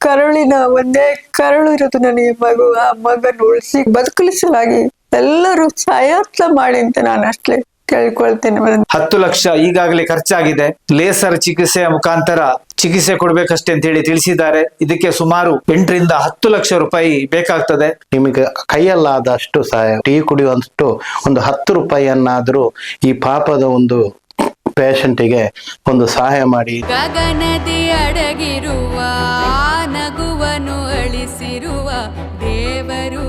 ಕರುಳಿನ ಒಂದೇ ಕರುಳು ಇರೋದು ನನಗೆ ಮಗು. ಆ ಮಗನ ಉಳಿಸಿ ಬದುಕಲಿಸಲಾಗಿ. ಎಲ್ಲರೂ ಸಹಾಯತ್ನ ಮಾಡಿ ಅಂತ ನಾನು ಅಷ್ಟೇ ಕೇಳ್ಕೊಳ್ತೇನೆ. ಹತ್ತು ಲಕ್ಷ ಈಗಾಗಲೇ ಖರ್ಚಾಗಿದೆ. ಲೇಸರ್ ಚಿಕಿತ್ಸೆಯ ಮುಖಾಂತರ ಚಿಕಿತ್ಸೆ ಕೊಡ್ಬೇಕಷ್ಟೇ ಅಂತ ಹೇಳಿ ತಿಳಿಸಿದ್ದಾರೆ. ಇದಕ್ಕೆ ಸುಮಾರು ಎಂಟರಿಂದ ಹತ್ತು ಲಕ್ಷ ರೂಪಾಯಿ ಬೇಕಾಗ್ತದೆ. ನಿಮಗೆ ಕೈಯಲ್ಲಾದಷ್ಟು ಸಹಾಯ ಟೀ ಕುಡಿಯುವಷ್ಟು ಒಂದು ಹತ್ತು ರೂಪಾಯಿಯನ್ನಾದರೂ ಈ ಪಾಪದ ಒಂದು ಪೇಷಂಟಿಗೆ ಒಂದು ಸಹಾಯ ಮಾಡಿ. ಗಗನದಿ ಅಡಗಿರುವ ನಗುವನು ಅಳಿಸಿರುವ ದೇವರು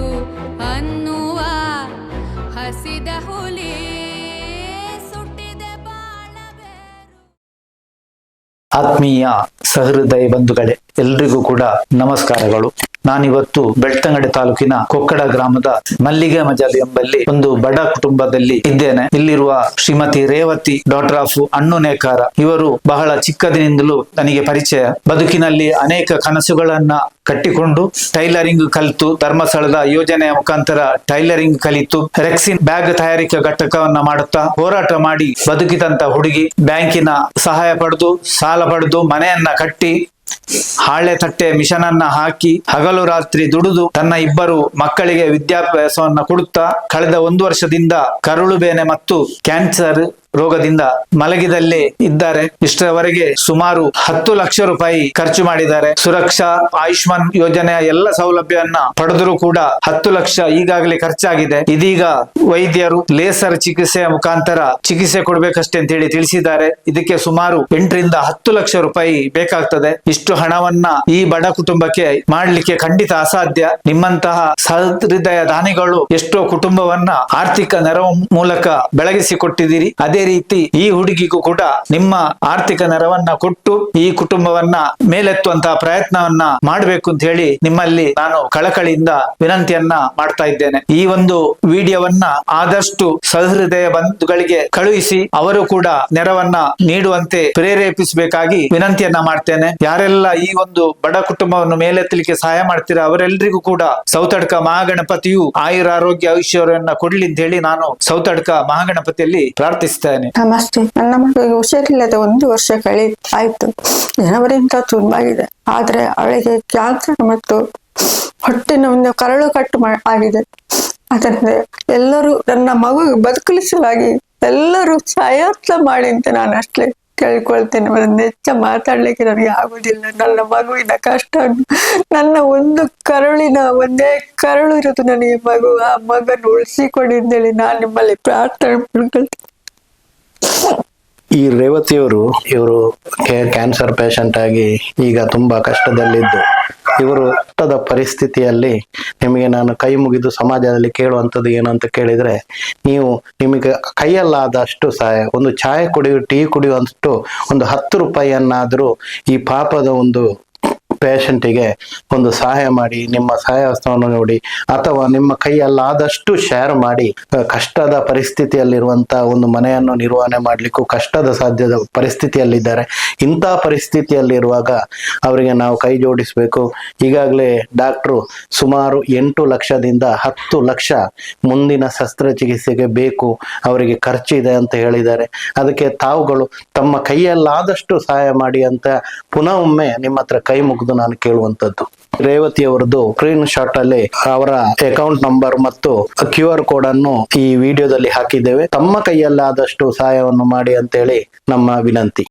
ಅನ್ನುವ ಹಸಿದ ಹುಲಿ ಸುಟ್ಟಿದ ಆತ್ಮೀಯ ಸಹೃದಯ ಬಂಧುಗಳೇ ಎಲ್ರಿಗೂ ಕೂಡ ನಮಸ್ಕಾರಗಳು. ನಾನಿವತ್ತು ಬೆಳ್ತಂಗಡಿ ತಾಲೂಕಿನ ಕೊಕ್ಕಡ ಗ್ರಾಮದ ಮಲ್ಲಿಗೆ ಮಜಲ್ ಎಂಬಲ್ಲಿ ಒಂದು ಬಡ ಕುಟುಂಬದಲ್ಲಿ ಇದ್ದೇನೆ. ಇಲ್ಲಿರುವ ಶ್ರೀಮತಿ ರೇವತಿ ಡಾಟರ್ ಆಫ್ ಅಣ್ಣು ನೇಕಾರ. ಇವರು ಬಹಳ ಚಿಕ್ಕದಿನಿಂದಲೂ ನನಗೆ ಪರಿಚಯ. ಬದುಕಿನಲ್ಲಿ ಅನೇಕ ಕನಸುಗಳನ್ನ ಕಟ್ಟಿಕೊಂಡು ಟೈಲರಿಂಗ್ ಕಲಿತು, ಧರ್ಮಸ್ಥಳದ ಯೋಜನೆಯ ಮುಖಾಂತರ ಟೈಲರಿಂಗ್ ಕಲಿತು, ರೆಕ್ಸಿನ್ ಬ್ಯಾಗ್ ತಯಾರಿಕಾ ಘಟಕವನ್ನ ಮಾಡುತ್ತಾ ಹೋರಾಟ ಮಾಡಿ ಬದುಕಿದಂತ ಹುಡುಗಿ ಬ್ಯಾಂಕಿನ ಸಹಾಯ ಪಡೆದು, ಸಾಲ ಪಡೆದು ಮನೆಯನ್ನ ಕಟ್ಟಿ ಹಾಳೆ ತಟ್ಟೆ ಮಿಷನ್ ಅನ್ನ ಹಾಕಿ ಹಗಲು ರಾತ್ರಿ ದುಡಿದು ತನ್ನ ಇಬ್ಬರು ಮಕ್ಕಳಿಗೆ ವಿದ್ಯಾಭ್ಯಾಸವನ್ನ ಕೊಡುತ್ತಾ ಕಳೆದ ಒಂದು ವರ್ಷದಿಂದ ಕರುಳು ಬೇನೆ ಮತ್ತು ಕ್ಯಾನ್ಸರ್ ರೋಗದಿಂದ ಮಲಗಿದಲ್ಲೇ ಇದ್ದಾರೆ. ಇಷ್ಟರವರೆಗೆ ಸುಮಾರು ಹತ್ತು ಲಕ್ಷ ರೂಪಾಯಿ ಖರ್ಚು ಮಾಡಿದ್ದಾರೆ. ಸುರಕ್ಷಾ ಆಯುಷ್ಮಾನ್ ಯೋಜನೆಯ ಎಲ್ಲ ಸೌಲಭ್ಯವನ್ನ ಪಡೆದರೂ ಕೂಡ ಹತ್ತು ಲಕ್ಷ ಈಗಾಗಲೇ ಖರ್ಚಾಗಿದೆ. ಇದೀಗ ವೈದ್ಯರು ಲೇಸರ್ ಚಿಕಿತ್ಸೆಯ ಮುಖಾಂತರ ಚಿಕಿತ್ಸೆ ಕೊಡ್ಬೇಕಷ್ಟೇ ಅಂತ ಹೇಳಿ ತಿಳಿಸಿದ್ದಾರೆ. ಇದಕ್ಕೆ ಸುಮಾರು ಎಂಟರಿಂದ ಹತ್ತು ಲಕ್ಷ ರೂಪಾಯಿ ಬೇಕಾಗ್ತದೆ. ಇಷ್ಟು ಹಣವನ್ನ ಈ ಬಡ ಕುಟುಂಬಕ್ಕೆ ಮಾಡಲಿಕ್ಕೆ ಖಂಡಿತ ಅಸಾಧ್ಯ. ನಿಮ್ಮಂತಹ ಸಹೃದಯ ದಾನಿಗಳು ಎಷ್ಟೋ ಕುಟುಂಬವನ್ನ ಆರ್ಥಿಕ ನೆರವು ಮೂಲಕ ಬೆಳಗಿಸಿಕೊಟ್ಟಿದ್ದೀರಿ ಅದೇ ರೀತಿ ಈ ಹುಡುಗಿಗೂ ಕೂಡ ನಿಮ್ಮ ಆರ್ಥಿಕ ನೆರವನ್ನ ಕೊಟ್ಟು ಈ ಕುಟುಂಬವನ್ನ ಮೇಲೆತ್ತುವಂತಹ ಪ್ರಯತ್ನವನ್ನ ಮಾಡಬೇಕು ಅಂತ ಹೇಳಿ ನಿಮ್ಮಲ್ಲಿ ನಾನು ಕಳಕಳಿಯಿಂದ ವಿನಂತಿಯನ್ನ ಮಾಡ್ತಾ ಇದ್ದೇನೆ. ಈ ಒಂದು ವಿಡಿಯೋವನ್ನ ಆದಷ್ಟು ಸಹೃದಯ ಬಂಧುಗಳಿಗೆ ಕಳುಹಿಸಿ ಅವರು ಕೂಡ ನೆರವನ್ನ ನೀಡುವಂತೆ ಪ್ರೇರೇಪಿಸಬೇಕಾಗಿ ವಿನಂತಿಯನ್ನ ಮಾಡ್ತೇನೆ. ಯಾರೆಲ್ಲ ಈ ಒಂದು ಬಡ ಕುಟುಂಬವನ್ನು ಮೇಲೆತ್ತಲಿಕ್ಕೆ ಸಹಾಯ ಮಾಡ್ತೀರಾ ಅವರೆಲ್ಲರಿಗೂ ಕೂಡ ಸೌತಡ್ಕ ಮಹಾಗಣಪತಿಯು ಆಯುರಾರೋಗ್ಯ ಐಶ್ವರ್ಯವನ್ನ ಕೊಡ್ಲಿ ಅಂತ ಹೇಳಿ ನಾನು ಸೌತಡ್ಕ ಮಹಾಗಣಪತಿಯಲ್ಲಿ ಪ್ರಾರ್ಥಿಸ್ತೇನೆ ನಮಸ್ತೆ. ನನ್ನ ಮಗಳಿಗೆ ಹುಷಾರಿಲ್ಲದ ಒಂದು ವರ್ಷ ಕಳಿ ಆಯ್ತು. ಜನವರಿಯಿಂದ ತುಂಬಾಗಿದೆ. ಆದ್ರೆ ಅವಳಿಗೆ ಕ್ಯಾನ್ಸರ್ ಮತ್ತು ಹೊಟ್ಟಿನ ಒಂದು ಕರಳು ಕಟ್ಟು ಆಗಿದೆ. ಅದರಿಂದ ಎಲ್ಲರೂ ನನ್ನ ಮಗು ಬದುಕಲಿಸಲಾಗಿ ಎಲ್ಲರೂ ಪ್ರಯತ್ನ ಮಾಡಿ ಅಂತ ನಾನು ಅಷ್ಟೇ ಕೇಳ್ಕೊಳ್ತೇನೆ. ನೆಚ್ಚ ಮಾತಾಡ್ಲಿಕ್ಕೆ ನನಗೆ ಆಗುದಿಲ್ಲ. ನನ್ನ ಮಗುವಿನ ಕಷ್ಟ ನನ್ನ ಒಂದು ಕರುಳಿನ ಒಂದೇ ಕರುಳು ಇರೋದು ನನಗೆ ಮಗು. ಆ ಮಗನ ಉಳಿಸಿಕೊಡಿ ನಾನು ನಿಮ್ಮಲ್ಲಿ ಪ್ರಾರ್ಥನೆ ಮಾಡ್ಕೊಳ್ತೇನೆ. ಈ ರೇವತಿಯವರು ಇವರು ಕ್ಯಾನ್ಸರ್ ಪೇಷಂಟ್ ಆಗಿ ಈಗ ತುಂಬಾ ಕಷ್ಟದಲ್ಲಿದ್ದು. ಇವರು ಕಷ್ಟದ ಪರಿಸ್ಥಿತಿಯಲ್ಲಿ ನಿಮಗೆ ನಾನು ಕೈ ಮುಗಿದು ಸಮಾಜದಲ್ಲಿ ಕೇಳುವಂಥದ್ದು ಏನು ಅಂತ ಕೇಳಿದರೆ, ನೀವು ನಿಮಗೆ ಕೈಯಲ್ಲಾದಷ್ಟು ಸಹಾಯ ಒಂದು ಚಾಯ್ ಕುಡಿಯು, ಟೀ ಕುಡಿಯುವಷ್ಟು ಒಂದು ಹತ್ತು ರೂಪಾಯಿಯನ್ನಾದರೂ ಈ ಪಾಪದ ಒಂದು ಪೇಷಂಟಿಗೆ ಒಂದು ಸಹಾಯ ಮಾಡಿ, ನಿಮ್ಮ ಸಹಾಯ ಹಸ್ತವನ್ನು ನೋಡಿ ಅಥವಾ ನಿಮ್ಮ ಕೈಯಲ್ಲಾದಷ್ಟು ಶೇರ್ ಮಾಡಿ ಕಷ್ಟದ ಪರಿಸ್ಥಿತಿಯಲ್ಲಿರುವಂತಹ ಒಂದು ಮನೆಯನ್ನು ನಿರ್ವಹಣೆ ಮಾಡಲಿಕ್ಕೂ ಕಷ್ಟದ ಸಾಧ್ಯದ ಪರಿಸ್ಥಿತಿಯಲ್ಲಿದ್ದಾರೆ. ಇಂಥ ಪರಿಸ್ಥಿತಿಯಲ್ಲಿರುವಾಗ ಅವರಿಗೆ ನಾವು ಕೈ ಜೋಡಿಸಬೇಕು. ಈಗಾಗಲೇ ಡಾಕ್ಟ್ರು ಸುಮಾರು ಎಂಟು ಲಕ್ಷದಿಂದ ಹತ್ತು ಲಕ್ಷ ಮುಂದಿನ ಶಸ್ತ್ರಚಿಕಿತ್ಸೆಗೆ ಬೇಕು, ಅವರಿಗೆ ಖರ್ಚಿದೆ ಅಂತ ಹೇಳಿದ್ದಾರೆ. ಅದಕ್ಕೆ ತಾವುಗಳು ತಮ್ಮ ಕೈಯಲ್ಲಾದಷ್ಟು ಸಹಾಯ ಮಾಡಿ ಅಂತ ಪುನಃ ಒಮ್ಮೆ ನಿಮ್ಮ ಹತ್ರ ಕೈ ಮುಗಿದು ನಾನು ಕೇಳುವಂತದ್ದು ರೇವತಿ ಅವರದು ಸ್ಕ್ರೀನ್ ಶಾಟ್ ಅಲ್ಲಿ ಅವರ ಅಕೌಂಟ್ ನಂಬರ್ ಮತ್ತು ಕ್ಯೂ ಆರ್ ಕೋಡ್ ಅನ್ನು ಈ ವಿಡಿಯೋದಲ್ಲಿ ಹಾಕಿದ್ದೇವೆ. ತಮ್ಮ ಕೈಯಲ್ಲಾದಷ್ಟು ಸಹಾಯವನ್ನು ಮಾಡಿ ಅಂತೇಳಿ ನಮ್ಮ ವಿನಂತಿ.